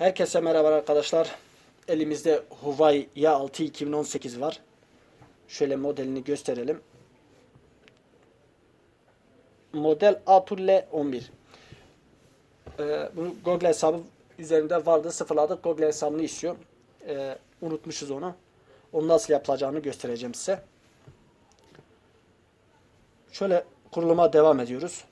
Herkese merhaba arkadaşlar. Elimizde Huawei Y6 2018 var. Şöyle modelini gösterelim. Model A2L 11. Ee, bunu Google hesabı üzerinde vardı. Sıfırladık. Google hesabını istiyor. Ee, unutmuşuz onu. Onu nasıl yapılacağını göstereceğim size. Şöyle kuruluma devam ediyoruz.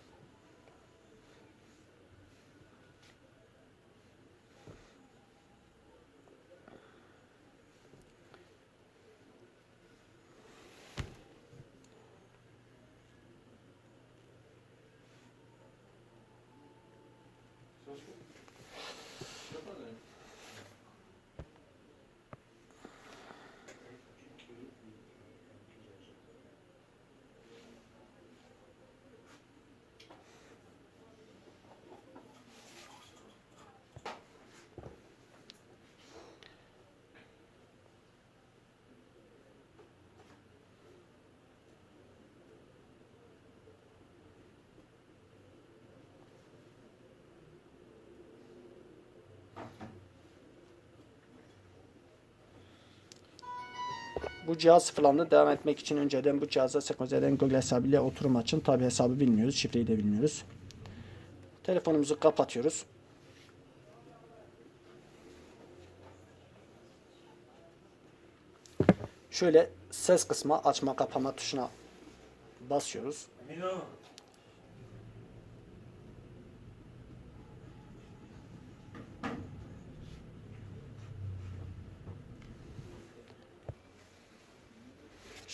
Bu cihaz sıfırlandı. Devam etmek için önceden bu cihaza sekmezeden Google hesabıyla oturum açın. Tabi hesabı bilmiyoruz. Şifreyi de bilmiyoruz. Telefonumuzu kapatıyoruz. Şöyle ses kısmı açma kapama tuşuna basıyoruz.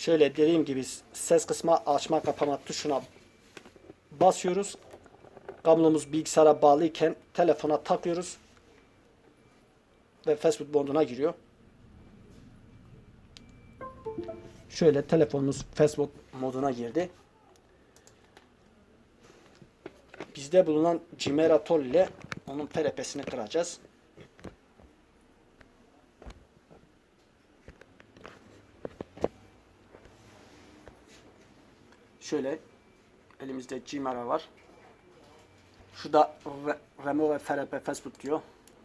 Şöyle dediğim gibi ses kısmı açma kapama tuşuna basıyoruz. Kablomuz bilgisayara bağlıyken telefona takıyoruz. Ve Facebook moduna giriyor. Şöyle telefonumuz Facebook moduna girdi. Bizde bulunan Cimeratol ile onun PRP'sini kıracağız. Şöyle elimizde Gmail var. Şurada Re- Remove FRP Facebook diyor.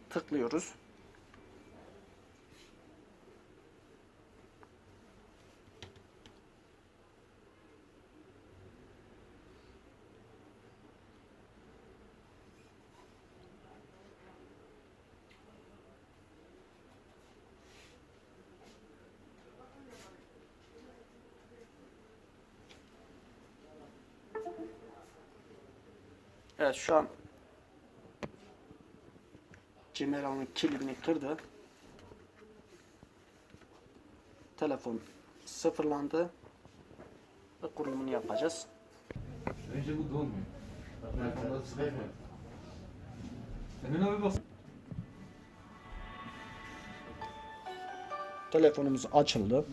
Tıklıyoruz. Evet şu an Cimera'nın kilidini kırdı. Telefon sıfırlandı. Ve kurulumunu yapacağız. Önce bu dolmuyor. Telefonda abi bas. Telefonumuz açıldı.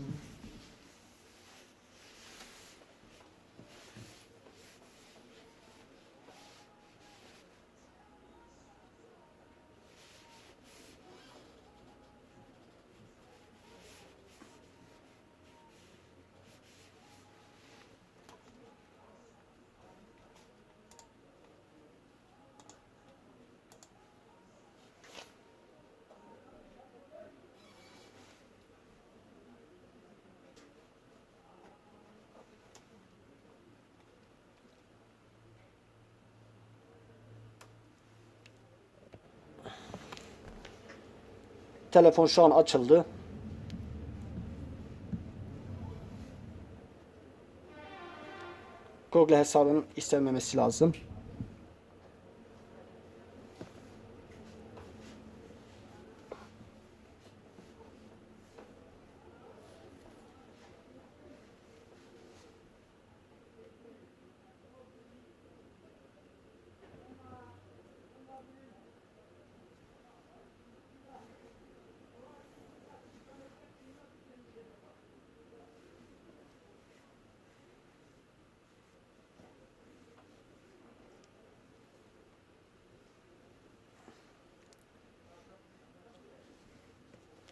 Telefon şu an açıldı. Google hesabının istenmemesi lazım.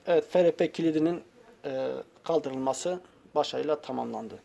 Evet, FRP kilidinin e, kaldırılması başarıyla tamamlandı.